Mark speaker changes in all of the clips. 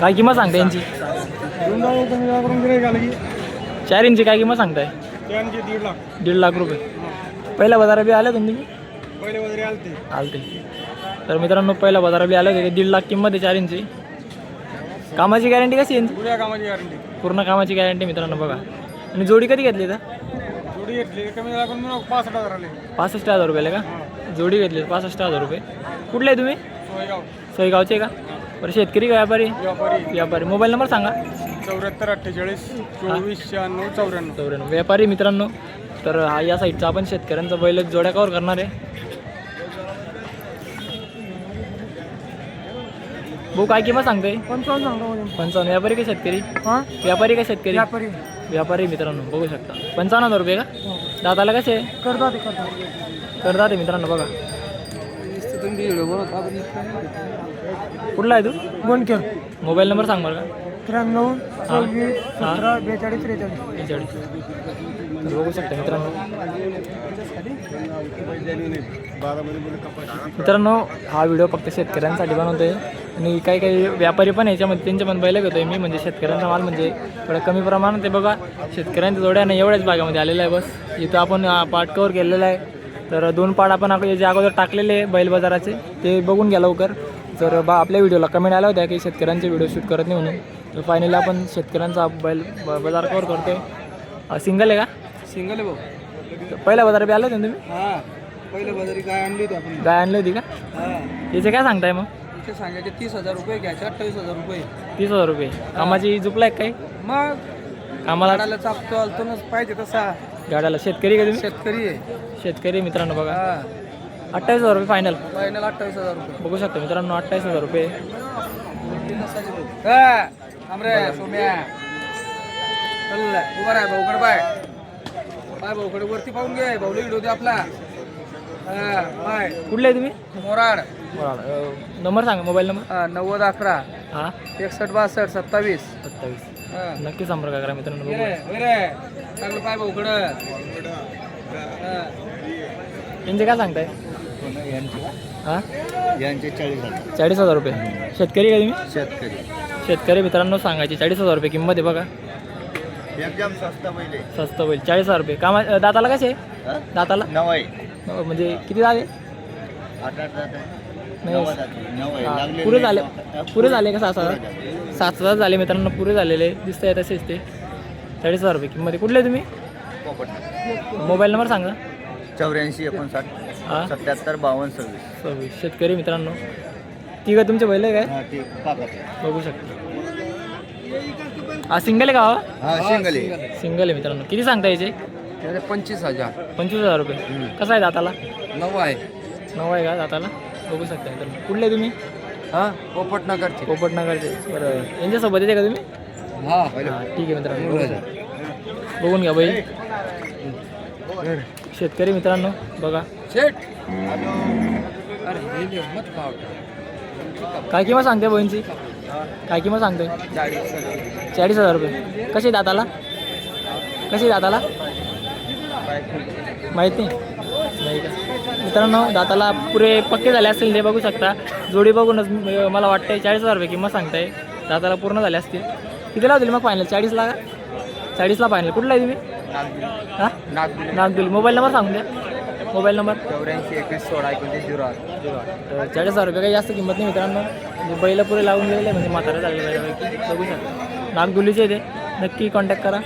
Speaker 1: काय किंमत सांगता यांची? चार इंची काय किंमत सांगताय?
Speaker 2: दीड लाख
Speaker 1: दीड लाख रुपये. पहिला बाजारा बी आले तुम्ही?
Speaker 2: पहिले वगैरे आलते.
Speaker 1: आलते तर मित्रांनो पहिला बाजारा बी आले होते दीड लाख किंमत आहे चार इंची. कामाची गॅरंटी कशी आहे यांची?
Speaker 2: पुऱ्या कामाची गॅरंटी.
Speaker 1: पूर्ण कामाची गॅरंटी मित्रांनो बघा. आणि जोडी कधी घेतली तर
Speaker 2: जोडी घेतली. कमी पासष्ट हजार आले.
Speaker 1: पासष्ट हजार रुपयाला का? जोडी घेतली पासष्ट हजार रुपये. कुठले आहे तुम्ही?
Speaker 2: सोयगाव.
Speaker 1: सोयगावचे का? बरं शेतकरी का व्यापारी?
Speaker 2: व्यापारी.
Speaker 1: व्यापारी. मोबाईल नंबर सांगा.
Speaker 2: चौऱ्याहत्तर अठ्ठेचाळीस चोवीस शहाण्णव चौऱ्याण्णव.
Speaker 1: चौऱ्याण्णव. व्यापारी मित्रांनो तर हा या साईडचा आपण शेतकऱ्यांचा बैल जोड्या कवर करणार आहे. भाऊ काय किंमत सांगतोय?
Speaker 2: पंचावन्न सांगतो
Speaker 1: पंचावन्न. व्यापारी का शेतकरी?
Speaker 2: हां?
Speaker 1: व्यापारी का शेतकरी?
Speaker 2: व्यापारी.
Speaker 1: व्यापारी मित्रांनो बघू शकता. पंचावन्न हजार रुपये का? दाताला कसे
Speaker 2: करता ते करता
Speaker 1: करतात ते मित्रांनो बघा. कुठला आहे तू?
Speaker 2: गोंडकेर
Speaker 1: मोबाईल नंबर सांग का.
Speaker 2: त्र्याण्णव
Speaker 1: सव्वीस,
Speaker 2: सतरा बेचाळीस त्रेचाळीस.
Speaker 1: बेचाळीस. तर बघू शकता मित्रांनो. मित्रांनो हा व्हिडिओ फक्त शेतकऱ्यांसाठी बनवतोय. आणि काही काही व्यापारी पण याच्यामध्ये त्यांचे पण बैल घेतोय मी म्हणजे शेतकऱ्यांचा माल म्हणजे थोडं कमी प्रमाणात ते बघा. शेतकऱ्यांच्या जोड्या नाही एवढ्याच भागामध्ये आलेला आहे बस. इथं आपण अं, पार्ट कवर केलेला आहे. तर दोन आपण आपण जे अगोदर टाकलेले आहे बैल बाजाराचे ते बघून घ्या लवकर. जर बा आपल्या व्हिडिओला कमेंट आल्या होत्या की शेतकऱ्यांचे व्हिडिओ शूट करत नाही म्हणून. तर फायनली आपण शेतकऱ्यांचा बैल बाजार कवर करतोय. सिंगल आहे का?
Speaker 2: सिंगल आहे भाऊ.
Speaker 1: तर पहिल्या बाजारात बी आले होते तुम्ही?
Speaker 2: हां पहिले बाजारी काय आणली होती आपण.
Speaker 1: गाय आणली होती का?
Speaker 2: हां.
Speaker 1: त्याचे काय सांगताय मग?
Speaker 2: सांगायचे तीस हजार रुपये घ्यायचे अठ्ठावीस हजार रुपये.
Speaker 1: तीस हजार रुपये. कामाची आहे काही
Speaker 2: मग गाडाला चापतो पाहिजे तसा.
Speaker 1: गाड्याला शेतकरी का तुम्ही?
Speaker 2: शेतकरी आहे.
Speaker 1: शेतकरी मित्रांनो बघा.
Speaker 2: हा.
Speaker 1: अठ्ठावीस हजार रुपये फायनल
Speaker 2: फायनल अठ्ठावीस हजार रुपये.
Speaker 1: बघू शकता मित्रांनो अठ्ठावीस हजार रुपये.
Speaker 2: सोम्या. चल उभा राय भाऊकडे पाय. पाय भाऊकडे वरती पाहून घे. भाऊला व्हिडिओ दे आपला. हा पाय.
Speaker 1: कुठले आहे तुम्ही?
Speaker 2: मोराड.
Speaker 1: अं, नंबर सांगा मोबाईल नंबर.
Speaker 2: नव्वद अकरा.
Speaker 1: हां.
Speaker 2: एकसष्ट बासष्ट सत्तावीस.
Speaker 1: सत्तावीस.
Speaker 2: हा.
Speaker 1: नक्की संपर्क करा मित्रांनो बघू.
Speaker 2: पाय भाऊकडं. हा.
Speaker 1: यांचे काय सांगताय? हां?
Speaker 3: चाळीस हजार.
Speaker 1: रुपये. शेतकरी का तुम्ही?
Speaker 3: शेतकरी.
Speaker 1: शेतकरी मित्रांनो सांगायचे चाळीस हजार रुपये किंमत आहे बघा.
Speaker 3: एकदम स्वस्त पहिले.
Speaker 1: स्वस्त होईल चाळीस हजार रुपये. कामा अं, दाताला कसे आहे? दाताला?
Speaker 3: नवय
Speaker 1: अं, म्हणजे किती झाले
Speaker 3: आठ आठ जात
Speaker 1: नाही
Speaker 3: नवय
Speaker 1: हा,
Speaker 3: लागले
Speaker 1: पुरे झाले पुरे झाले का सात हजार? सात हजार झाले मित्रांनो पुरे झालेले. दिसत आहे तसेच ते चाळीस हजार रुपये किंमत आहे. कुठले तुम्ही? मोबाईल नंबर सांगा.
Speaker 3: चौऱ्याऐंशी एकोणसाठ.
Speaker 1: हा?
Speaker 3: सत्याहत्तर बावन्न सव्वीस.
Speaker 1: सव्वीस. शेतकरी मित्रांनो ती का तुमचे बैल आहे काय?
Speaker 3: हा ठीक
Speaker 1: बघू शकता. हा सिंगल आहे का हा?
Speaker 3: हा शिंगले
Speaker 1: सिंगल आहे मित्रांनो. किती सांगता याचे
Speaker 2: पंचवीस हजार.
Speaker 1: पंचवीस हजार रुपये. कसं आहे दाताला?
Speaker 2: नऊ आहे.
Speaker 1: नऊ आहे का दाताला? बघू शकता मित्रांनो. कुठले तुम्ही?
Speaker 2: हा पोपटनगरचे.
Speaker 1: पोपटनगरचे. बरं. यांच्यासोबत येते का तुम्ही?
Speaker 2: हा.
Speaker 1: हा ठीक आहे मित्रांनो. बघू शकता. बघून घ्या बैल. शेतकरी मित्रांनो बघा.
Speaker 2: शेट अरे हे ले, मत खाव.
Speaker 1: काय किंमत सांगते बहिणची? काय किंमत सांगते?
Speaker 2: चाळीस
Speaker 1: चाळीस हजार रुपये. कशी दाताला? कशी दाताला? माहीत नाही. नाही का? मित्रांनो दाताला पुरे पक्के झाले असतील ते बघू शकता. जोडी बघूनच मला वाटतंय चाळीस हजार रुपये किंमत सांगताय. दाताला पूर्ण झाले असतील. किती लावतील मग फायनल चाळीसला चाळीसला फायनल कुठला आहे तुम्ही? हां? नागदुल मोबाईल नंबर सांगून द्या. Mobile number?
Speaker 2: चौऱ्याऐंशी एकवीस सोळा एकोणतीस झिरो आठ.
Speaker 1: तर चाळीस हजार रुपये काही जास्त किंमत नाही मित्रांनो. म्हणजे बैल पुरे लावून गेलेले म्हणजे म्हातारे बऱ्यापैकी बघू शकता. नागदुलीचे ते नक्की कॉन्टॅक्ट करा.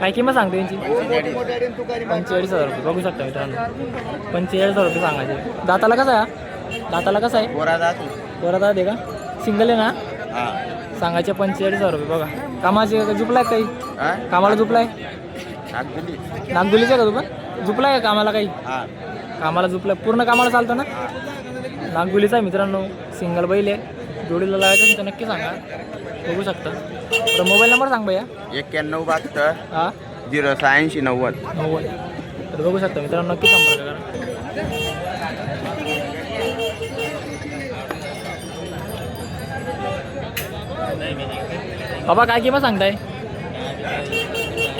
Speaker 1: काय किंमत सांगते यांची? पंचेचाळीस हजार रुपये. बघू शकता मित्रांनो. पंचेचाळीस हजार रुपये सांगायचे. दाताला कसा आहे? दाताला कसा आहे?
Speaker 3: जात
Speaker 1: बरं दादा का? सिंगल आहे ना? सांगायचे पंचेचाळीस हजार रुपये. बघा. कामाचे जुपलाय काही? कामाला
Speaker 3: नागपुली
Speaker 1: नागदुलीचे का तू पण जुपलाय का कामाला काही?
Speaker 3: हा.
Speaker 1: कामाला झुपलं पूर्ण कामाला चालतं ना? नागबुलीचा आहे मित्रांनो. सिंगल बैल आहे. जोडीला लावायचं तर नक्की सांगा. बघू शकता. तर मोबाईल नंबर सांग भैया.
Speaker 3: एक्क्याण्णव बहात्तर
Speaker 1: हा?
Speaker 3: झिरो शहाऐंशी नव्वद.
Speaker 1: नव्वद. तर बघू शकता मित्रांनो नक्की संपर्क करा बाबा काय किंमत सांगताय?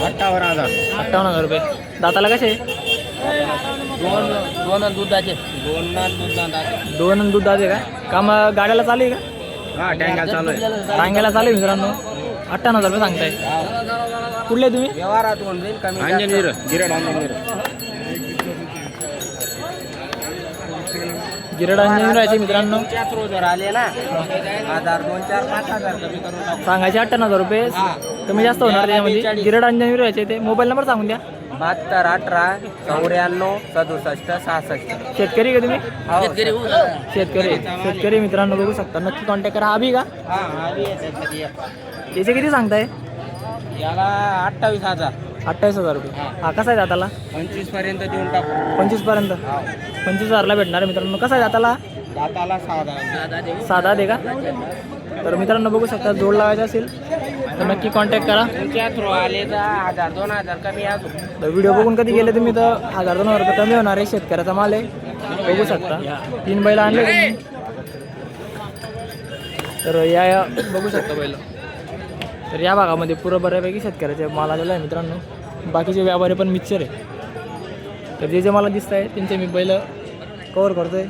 Speaker 3: अठ्ठावन्न हजार.
Speaker 1: अठ्ठावन्न हजार रुपये. दाताला कसे?
Speaker 2: दोन दोन दुधाचे. दोन दूध
Speaker 1: दोन आणि दूध दाते का? काम गाड्याला चालू आहे का?
Speaker 3: हा टँगल चालू आहे.
Speaker 1: टांग्याला चालू आहे मित्रांनो. अठ्ठ्याण्णव हजार रुपये सांगताय. कुठले तुम्ही?
Speaker 2: व्यवहारात होऊन जाईल कमी
Speaker 3: अंजनीर गिरड अंजनीर
Speaker 1: मित्रांनो.
Speaker 2: आले ना हजार दोन चार पाच हजार कमी करून टाकू.
Speaker 1: सांगायचे अठ्ठ्याण्णव हजार रुपये. कमी जास्त होणार त्याच्यामध्ये. गिरड अंजनी राहायचे ते. मोबाईल नंबर सांगून द्या.
Speaker 2: बहात्तर अठरा चौऱ्याण्णव सदुसष्ट सहासष्ट.
Speaker 1: शेतकरी का तुम्ही?
Speaker 2: हो.
Speaker 1: शेतकरी शेतकरी. मित्रांनो बघू शकता. नक्की कॉन्टॅक्ट करा. बी का?
Speaker 2: हा, हा बी आहे त्याच्यात.
Speaker 1: त्याचे किती सांगताय?
Speaker 2: याला अठ्ठावीस हजार.
Speaker 1: अठ्ठावीस हजार रुपये. हा कसा आहे दाताला?
Speaker 2: पंचवीसपर्यंत देऊन टाकू.
Speaker 1: पंचवीसपर्यंत?
Speaker 2: हा.
Speaker 1: पंचवीस हजारला भेटणार आहे मित्रांनो. कसा आहे दाताला?
Speaker 2: दाताला साधा.
Speaker 1: साधा दे का? तर मित्रांनो बघू शकता जोड लावायचा असेल. तर नक्की कॉन्टॅक्ट करा.
Speaker 2: तुमच्या थ्रू आले तर हजार दोन हजार कमी अजून.
Speaker 1: तर व्हिडिओ बघून कधी गेले तुम्ही तर हजार दोन हजार रुपये कमी होणार आहे. शेतकऱ्याचा माल आहे. बघू शकता. तीन बैल आणले. तुम्ही तर या या. बघू शकता बैल. तर या भागामध्ये पुरं बऱ्यापैकी शेतकऱ्याचे माल आलेला आहे मित्रांनो. बाकीचे व्यापारी पण मिक्सर आहे. तर जे जे मला दिसत आहे त्यांचे मी बैल कवर करतोय.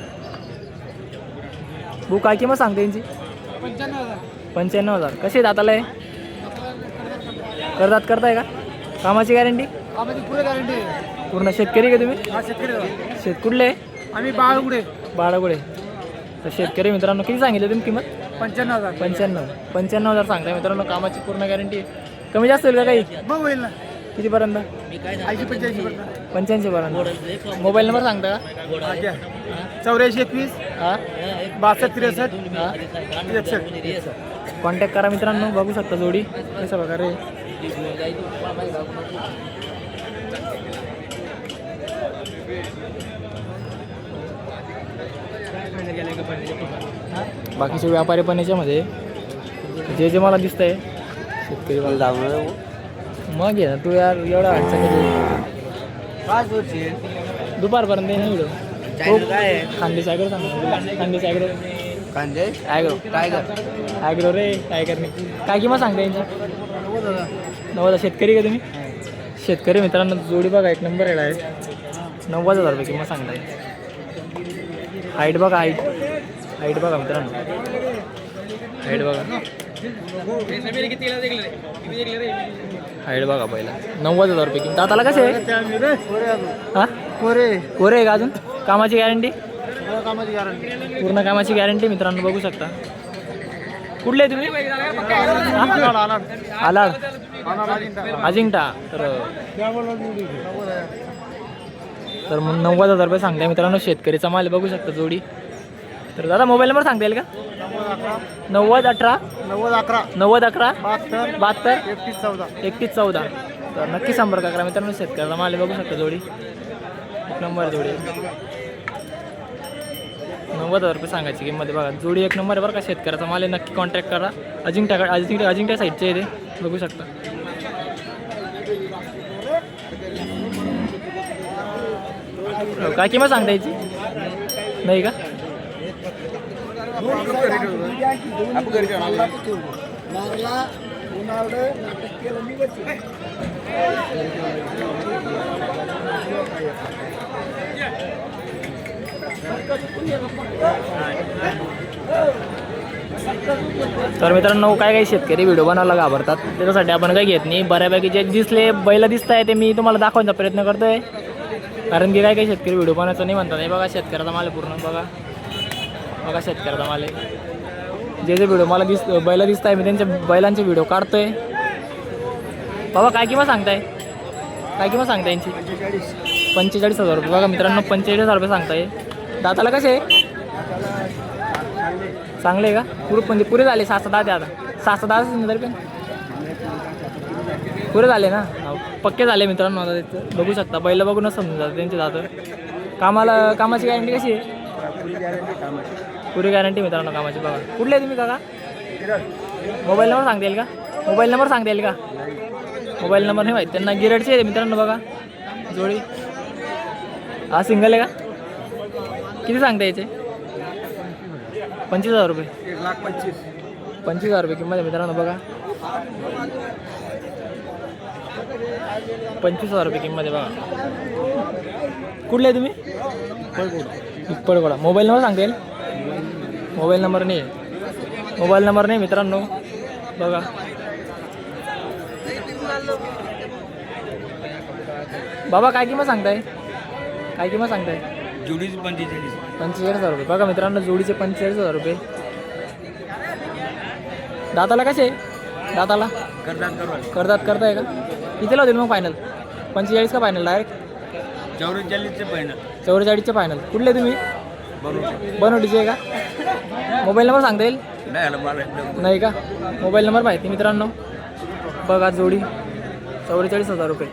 Speaker 1: बुक काय किंमत सांगते यांची? पंच्याण्णव हजार. कसे दाताला आहे? करतात करताय का? कामाची गॅरंटी पूर्ण शेतकरी का तुम्ही? शेत कुठले?
Speaker 2: आम्ही बाळगुडे.
Speaker 1: बाळागुडे. तर शेतकरी मित्रांनो किती सांगितलं तुम्ही किंमत?
Speaker 2: पंच्याण्णव हजार.
Speaker 1: पंच्याण्णव. पंच्याण्णव हजार सांगताय मित्रांनो कामाची पूर्ण गॅरंटी कमी जास्त होईल का काही?
Speaker 2: बघ होईल ना.
Speaker 1: कितीपर्यंत?
Speaker 2: ऐंशी पंच्याऐंशी पर्यंत.
Speaker 1: पंच्याऐंशी पर्यंत मोबाईल नंबर सांगता का?
Speaker 2: चौऱ्याऐंशी एकवीस.
Speaker 1: हां?
Speaker 2: बासष्ट त्रेसष्ट.
Speaker 1: हां?
Speaker 2: एकसष्ट
Speaker 1: कॉन्टॅक्ट करा मित्रांनो बघू शकता जोडी. कशा प्रकारे? बाकीचे व्यापारी पण याच्यामध्ये. जे जे मला दिसत आहे शेतकरी मला मग ये ना तू यार एवढा अडचण दुपारपर्यंत येईन व्हिडिओ
Speaker 2: काय?
Speaker 1: खांदी सायगर सांग खांदी सायगर
Speaker 2: कांदे
Speaker 1: ॲग्रो
Speaker 2: टायगर
Speaker 1: ॲग्रो रे काय करणे काय किंमत सांगता यांची नव्वद शेतकरी का तुम्ही? शेतकरी मित्रांनो जोडी बघा एक नंबर रेड आहे. नव्वद हजार रुपये किंमत सांगताय. हाईट बघा हाईट हाईट बघा मित्रांनो. हाईट बघा हाईट बघा पहिला. नव्वद हजार रुपये किंमत. दाताला कसे आहे? हां?
Speaker 2: कोरे
Speaker 1: कोरे आहे का अजून? कामाची गॅरंटी
Speaker 2: कामाची गॅरंटी
Speaker 1: पूर्ण कामाची गॅरंटी मित्रांनो बघू शकता. कुठले तुम्ही? आलाड. अजिंठा. तर तर मग नव्वद हजार रुपये सांगताय मित्रांनो शेतकरीचा माल बघू शकता जोडी. तर दादा मोबाईल नंबर सांगता येईल का? नव्वद अठरा.
Speaker 2: नव्वद अकरा.
Speaker 1: नव्वद अकरा.
Speaker 2: बहात्तर. एकतीस चौदा.
Speaker 1: एकतीस चौदा. तर नक्की संपर्क करा मित्रांनो शेतकऱ्याचा माल बघू शकता जोडी. एक नंबर जोडी. नव्वद हजार रुपये सांगायची किंमत बघा जोडी एक नंबर बरं का शेतकऱ्याचा. मला नक्की कॉन्टॅक्ट करा. अजिंठा अजिंठा अजिंठ्या साईडचे आहे ते. बघू शकता. हो, काय किंमत सांगता याची नाही का? तर मित्रांनो काय काही शेतकरी व्हिडिओ बनवायला घाबरतात त्याच्यासाठी आपण काही घेत नाही. बऱ्यापैकी जे दिसले बैल दिसत आहे ते मी तुम्हाला दाखवण्याचा प्रयत्न करतोय. कारण की काय काही शेतकरी व्हिडिओ बनवायचं नाही म्हणतात. हे बघा शेतकऱ्याचा माल पूर्ण बघा. बघा शेतकऱ्याचा माल जे जे व्हिडिओ मला दिस बैल दिसत आहे मी त्यांच्या बैलांचे व्हिडिओ काढतोय. बाबा काय किंवा सांगताय? काय किंवा सांगताय यांची? पंचेचाळीस हजार रुपये. बघा मित्रांनो पंचेचाळीस हजार रुपये सांगताय. दाताला कसे? आहे चांगले आहे का? पुरे म्हणजे पुरे झाले सहा सात दहा आता. सहा सात दहा तरी पण. पुरे झाले ना? पक्के झाले मित्रांनो आता त्याचं बघू शकता. बैल बघूनच समजून जातं त्यांचे जातं कामाला कामाची गॅरंटी कशी आहे? पुरी गॅरंटी मित्रांनो कामाची बघा. कुठले आहे तुम्ही काका? मोबाईल नंबर सांगता येईल का? मोबाईल नंबर सांगता येईल का? मोबाईल नंबर नाही माहीत. त्यांना गिरडचे मित्रांनो बघा. जोडी. हा सिंगल आहे का? किती सांगता याचे? पंचवीस हजार रुपये.
Speaker 2: एक लाख पंचवीस.
Speaker 1: पंचवीस हजार रुपये किंमत आहे मित्रांनो बघा. पंचवीस हजार रुपये किंमत आहे बघा. कुठले आहे तुम्ही? पिंपळगोडा मोबाईल नंबर सांगता येईल? मोबाईल नंबर नाही. आहे मोबाईल नंबर नाही मित्रांनो. बघा. बाबा काय किंमत सांगताय? काय किंमत सांगताय?
Speaker 3: जोडीची पंचेचाळीस.
Speaker 1: पंचेचाळीस हजार रुपये. बघा मित्रांनो जोडीचे पंचेचाळीस हजार रुपये. दाताला कसे दाताला?
Speaker 3: करतात करतात
Speaker 1: करतात करताय का? कितीला होतील मग फायनल पंचेचाळीस का फायनल डायरेक्ट
Speaker 3: चौवेचाळीसचे फायनल
Speaker 1: चौवेचाळीसचे फायनल कुठले तुम्ही? बनवटीचे का? मोबाईल नंबर सांगता येईल?
Speaker 3: नाही
Speaker 1: का? मोबाईल नंबर माहिती मित्रांनो. बघा जोडी. चौवेचाळीस हजार रुपये.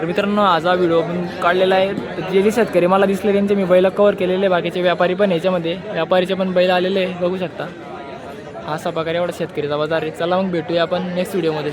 Speaker 1: तर मित्रांनो आज हा व्हिडिओ आपण काढलेला आहे. जे जे शेतकरी मला दिसले त्यांचे मी बैल कवर केलेले बाकीचे व्यापारी पण याच्यामध्ये. व्यापारीचे पण बैल आलेले आहे, बघू शकता. हा असा प्रकारे एवढा शेतकरीचा बाजार आहे. चला मग भेटूया आपण नेक्स्ट व्हिडिओमध्ये